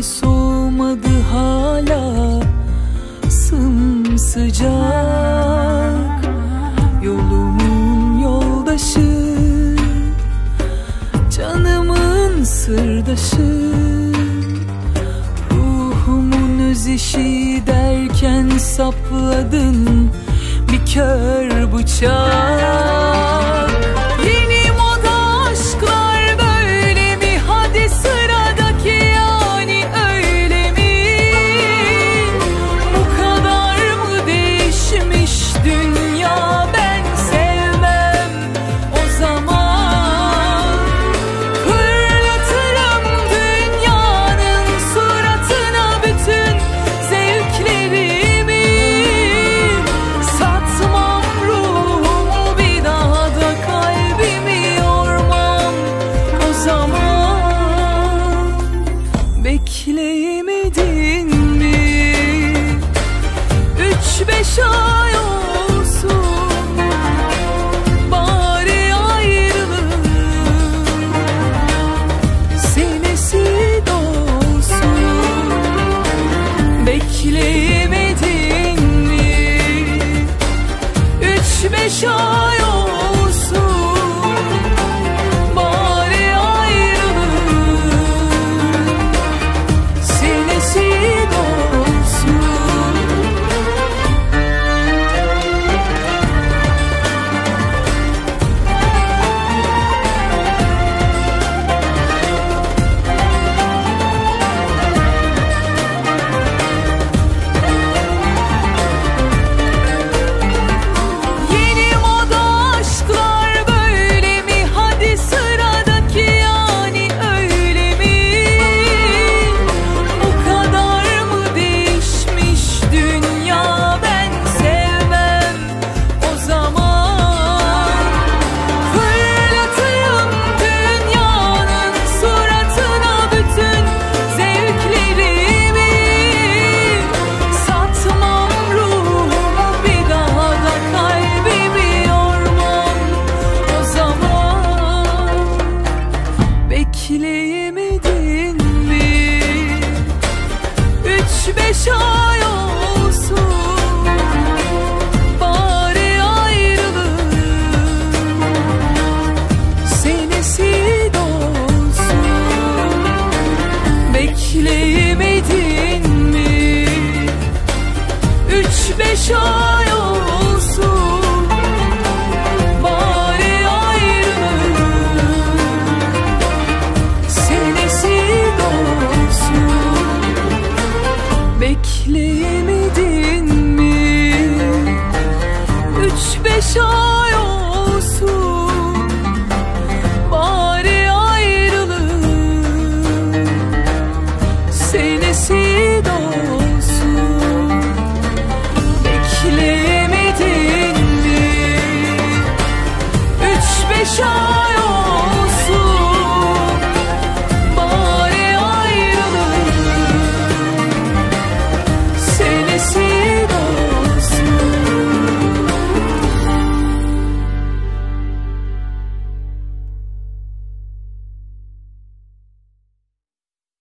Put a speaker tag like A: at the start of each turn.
A: bile soğumadı hala. Sımsıcak Yolumun yoldaşı. Canımın sırdaşı. Ruhumun özişi derken sapladın. Bir kör bıçağı Üç Bekleyemedin mi? Üç beş ay